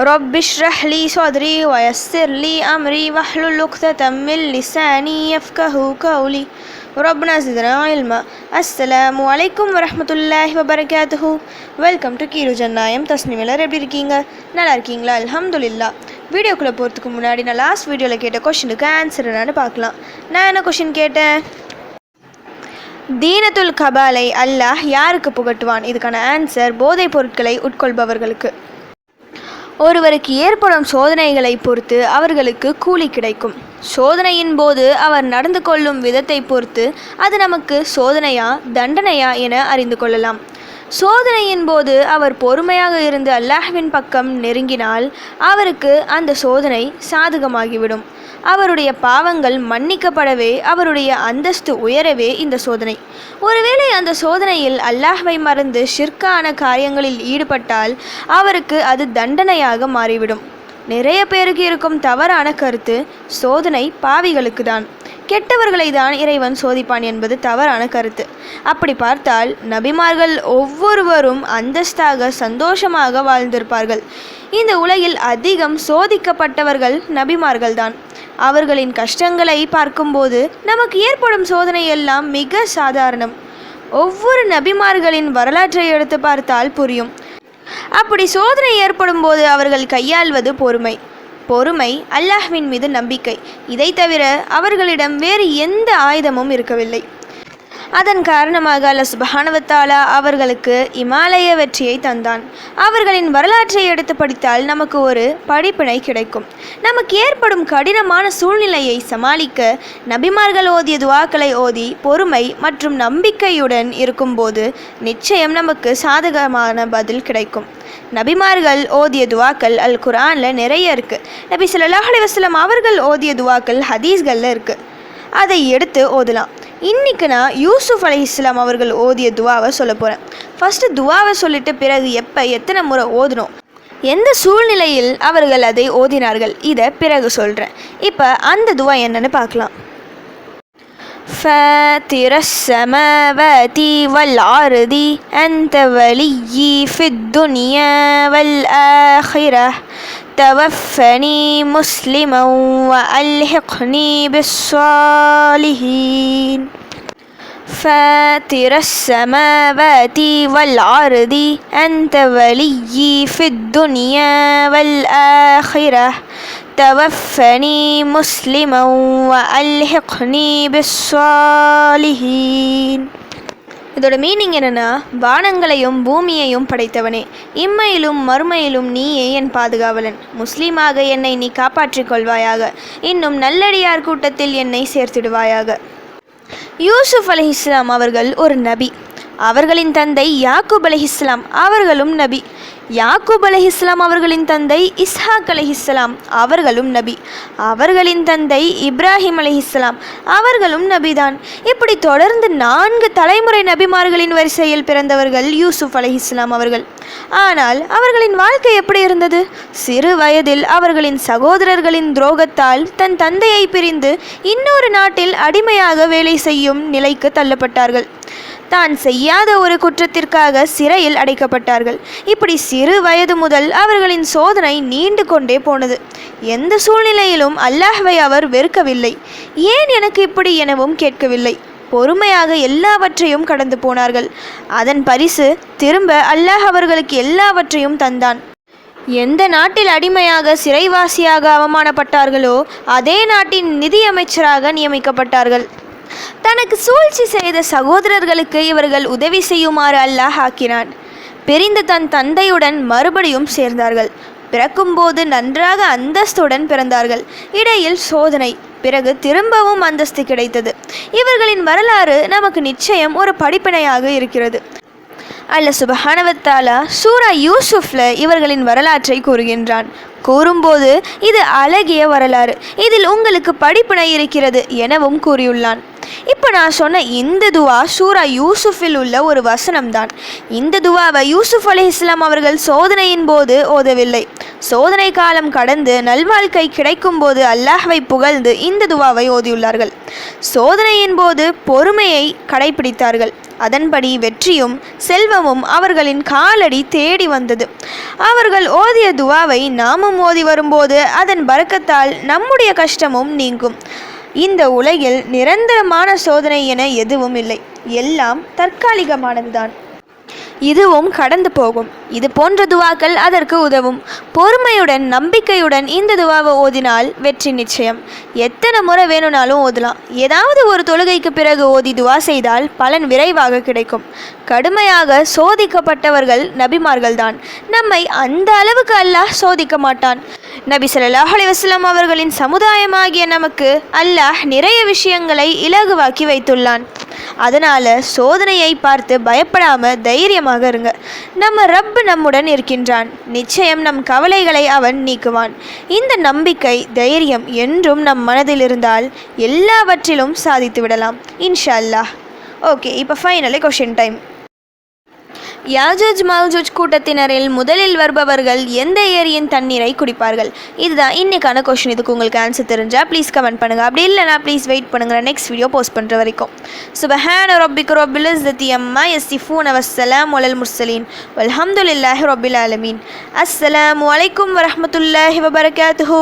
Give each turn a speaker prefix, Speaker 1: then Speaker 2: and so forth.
Speaker 1: رب اشرح لي صدري ويسر لي أمري واحلل عقدة من لساني يفقه قولي ربنا زدنا علما السلام عليكم ورحمة الله وبركاته welcome to gear ஜன்னாயம் Tasnim எல்லாரும் எப்படி இருக்கீங்க நல்லா இருக்கீங்களா அல்ஹம்துலில்லா வீடியோக்குள்ளே போகிறதுக்கு முன்னாடி நான் லாஸ்ட் வீடியோவில் கேட்ட கொஷினுக்கு ஆன்சர் என்னன்னு பார்க்கலாம் நான் என்ன கொஷின் கேட்டேன் தீனத்துல் கபாலை அல்லாஹ் யாருக்கு புகட்டுவான் இதுக்கான ஆன்சர் போதைப் பொருட்களை உட்கொள்பவர்களுக்கு ஒருவருக்கு ஏற்படும் சோதனைகளை பொறுத்து அவர்களுக்கு கூலி கிடைக்கும். சோதனையின் போது அவர் நடந்து கொள்ளும் விதத்தை பொறுத்து அது நமக்கு சோதனையா தண்டனையா என அறிந்து கொள்ளலாம். சோதனையின் போது அவர் பொறுமையாக இருந்து அல்லாஹ்வின் பக்கம் நெருங்கினால் அவருக்கு அந்த சோதனை சாதகமாகிவிடும். அவருடைய பாவங்கள் மன்னிக்கப்படவே அவருடைய அந்தஸ்து உயரவே இந்த சோதனை. ஒருவேளை அந்த சோதனையில் அல்லாஹ்வை மறந்து ஷிர்கான காரியங்களில் ஈடுபட்டால் அவருக்கு அது தண்டனையாக மாறிவிடும். நிறைய பேருக்கு இருக்கும் தவறான கருத்து சோதனை பாவிகளுக்கு தான் கெட்டவர்களை தான் இறைவன் சோதிப்பான் என்பது தவறான கருத்து. அப்படி பார்த்தால் நபிமார்கள் ஒவ்வொருவரும் அந்தஸ்தாக சந்தோஷமாக வாழ்ந்திருப்பார்கள். இந்த உலகில் அதிகம் சோதிக்கப்பட்டவர்கள் நபிமார்கள்தான். அவர்களின் கஷ்டங்களை பார்க்கும்போது நமக்கு ஏற்படும் சோதனை எல்லாம் மிக சாதாரணம். ஒவ்வொரு நபிமார்களின் வரலாற்றை எடுத்து பார்த்தால் புரியும். அப்படி சோதனை ஏற்படும் போது அவர்கள் கையாள்வது பொறுமை. பொறுமை அல்லாஹ்வின் மீது நம்பிக்கை. இதை தவிர அவர்களிடம் வேறு எந்த ஆயுதமும் இருக்கவில்லை. அதன் காரணமாக அல்ல சுபஹானவத்தாலா அவர்களுக்கு இமாலய வெற்றியை தந்தான். அவர்களின் வரலாற்றை எடுத்து படித்தால் நமக்கு ஒரு படிப்பினை கிடைக்கும். நமக்கு ஏற்படும் கடினமான சூழ்நிலையை சமாளிக்க நபிமார்கள் ஓதிய துவாக்களை ஓதி பொறுமை மற்றும் நம்பிக்கையுடன் இருக்கும்போது நிச்சயம் நமக்கு சாதகமான பதில் கிடைக்கும். நபிமார்கள் ஓதிய துவாக்கள் அல் குரானில் நிறைய இருக்குது நபி ஸல்லல்லாஹு அலி வஸல்லம் அவர்கள் ஓதிய துவாக்கள் ஹதீஸ்களில் இருக்குது அதை எடுத்து ஓதலாம். இன்றைக்கி நான் யூசுஃப் அலி இஸ்லாம் அவர்கள் ஓதிய துவாவை சொல்ல போகிறேன் ஃபஸ்ட்டு துவாவை சொல்லிட்டு பிறகு எப்போ எத்தனை முறை ஓதணும் எந்த சூழ்நிலையில் அவர்கள் அதை ஓதினார்கள் இதை பிறகு சொல்கிறேன் இப்போ அந்த துவா என்னன்னு பார்க்கலாம் فاتر السماوات والأرض أنت وليي في الدنيا والآخرة توفني مسلما وألحقني بالصالحين. فاتر السماوات والأرض أنت وليي في الدنيا والآخرة. توفني مسلما وألحقني بالصالحين. இதோட மீனிங் என்னென்னா வானங்களையும் பூமியையும் படைத்தவனே. இம்மையிலும் மறுமையிலும் நீயே என் பாதுகாவலன். முஸ்லீமாக என்னை நீ காப்பாற்றிக் கொள்வாயாக. இன்னும் நல்லடியார் கூட்டத்தில் என்னை சேர்த்திடுவாயாக. யூசுப் அலி இஸ்லாம் அவர்கள் ஒரு நபி. அவர்களின் தந்தை யாக்கூப் அலி இஸ்லாம் அவர்களும் நபி. யாக்கூப் அலி இஸ்லாம் அவர்களின் தந்தை இஸ்ஹாக் அலி இஸ்லாம் அவர்களும் நபி. அவர்களின் தந்தை இப்ராஹிம் அலி இஸ்லாம் அவர்களும் நபிதான். இப்படி தொடர்ந்து நான்கு தலைமுறை நபிமார்களின் வரிசையில் பிறந்தவர்கள் யூசுப் அலி இஸ்லாம் அவர்கள். ஆனால் அவர்களின் வாழ்க்கை எப்படி இருந்தது? சிறு வயதில் அவர்களின் சகோதரர்களின் துரோகத்தால் தன் தந்தையை பிரிந்து இன்னொரு நாட்டில் அடிமையாக வேலை செய்யும் நிலைக்கு தள்ளப்பட்டார்கள். தான் செய்யாத ஒரு குற்றத்திற்காக சிறையில் அடைக்கப்பட்டார்கள். இப்படி சிறு வயது முதல் அவர்களின் சோதனை நீண்டு கொண்டே போனது. எந்த சூழ்நிலையிலும் அல்லாஹ்வை அவர் வெறுக்கவில்லை. ஏன் எனக்கு இப்படி எனவும் கேட்கவில்லை? பொறுமையாக எல்லாவற்றையும் கடந்து போனார்கள். அதன் பரிசு திரும்ப அல்லாஹ் அவர்களுக்கு எல்லாவற்றையும் தந்தான். எந்த நாட்டில் அடிமையாக சிறைவாசியாக அவமானப்பட்டார்களோ அதே நாட்டின் நிதியமைச்சராக நியமிக்கப்பட்டார்கள். தனக்கு சூழ்ச்சி செய்த சகோதரர்களுக்கு இவர்கள் உதவி செய்யுமாறு அல்லாஹ் ஆக்கினான். பிரிந்த தன் தந்தையுடன் மறுபடியும் சேர்ந்தார்கள். பிறக்கும்போது நன்றாக அந்தஸ்துடன் பிறந்தார்கள். இடையில் சோதனை பிறகு திரும்பவும் அந்தஸ்து கிடைத்தது. இவர்களின் வரலாறு நமக்கு நிச்சயம் ஒரு படிப்பினையாக இருக்கிறது. அல்ல சுபஹானவத்தாலா சூரா யூசுஃப்ல இவர்களின் வரலாற்றை கூறுகின்றான். கூறும்போது இது அழகிய வரலாறு. இதில் உங்களுக்கு படிப்பினை இருக்கிறது எனவும் கூறியுள்ளான். இப்போ நான் சொன்ன இந்த துவா சூரா யூசுஃபில் உள்ள ஒரு வசனம் தான் இந்த துவாவை யூசுஃப் அலி இஸ்லாம் அவர்கள் சோதனையின் போது ஓதவில்லை. சோதனை காலம் கடந்து நல்வாழ்க்கை கிடைக்கும் போது அல்லாஹ்வை புகழ்ந்து இந்த துவாவை ஓதியுள்ளார்கள். சோதனையின் போது பொறுமையை கடைபிடித்தார்கள். அதன்படி வெற்றியும் செல்வமும் அவர்களின் காலடி தேடி வந்தது. அவர்கள் ஓதிய துவாவை நாமும் ஓதி வரும்போது அதன் பறக்கத்தால் நம்முடைய கஷ்டமும் நீங்கும். இந்த உலகில் நிரந்தரமான சோதனை என எதுவும் இல்லை. எல்லாம் தற்காலிகமானதுதான். இதுவும் கடந்து போகும். இது போன்ற துவாக்கள் அதற்கு உதவும். பொறுமையுடன் நம்பிக்கையுடன் இந்த துவாவை ஓதினால் வெற்றி நிச்சயம். எத்தனை முறை வேணும்னாலும் ஓதலாம். ஏதாவது ஒரு தொழுகைக்கு பிறகு ஓதி துவா செய்தால் பலன் விரைவாக கிடைக்கும். கடுமையாக சோதிக்கப்பட்டவர்கள் நபிமார்கள்தான். நம்மை அந்த அளவுக்கு அல்லாஹ் சோதிக்க மாட்டான். நபி சொல்லாஹ் அலைஹி அவர்களின் சமுதாயமாகிய நமக்கு அல்லாஹ் நிறைய விஷயங்களை இலகுவாக்கி வைத்துள்ளான். அதனால் சோதனையை பார்த்து பயப்படாமல் தைரியமாக இருங்க. நம்ம ரப் நம்முடன் இருக்கின்றான். நிச்சயம் நம் கவலைகளை அவன் நீக்குவான். இந்த நம்பிக்கை தைரியம் என்றும் நம் மனதில் இருந்தால் எல்லாவற்றிலும் சாதித்து விடலாம். இன்ஷா அல்லாஹ். ஓகே இப்போ finally question time Yajuj Majuj கூட்டத்தினரில் முதலில் வருபவர்கள் எந்த ஏரியின் தண்ணீரை குடிப்பார்கள்? இதுதான் இன்றைக்கான கொஷின் இதுக்கு உங்களுக்கு ஆன்சர் தெரிஞ்சால் ப்ளீஸ் கமெண்ட் பண்ணுங்கள் அப்படி இல்லைனா ப்ளீஸ் வெயிட் பண்ணுங்கள் நெக்ஸ்ட் வீடியோ போஸ்ட் பண்ணுற வரைக்கும். சுபஹான ரொபிக் ரொபில் இஸ்ஸத்தி அம்மா எஸ்ஸிஃபூன் அவசலாம் ஒலல் முர்சலீன் வல்ஹம்துலில்லாஹி ரொபில் ஆலமீன். அஸ்ஸலாமு அலைக்கும் வரமத்துல்லாஹி வபரகாத்துஹு.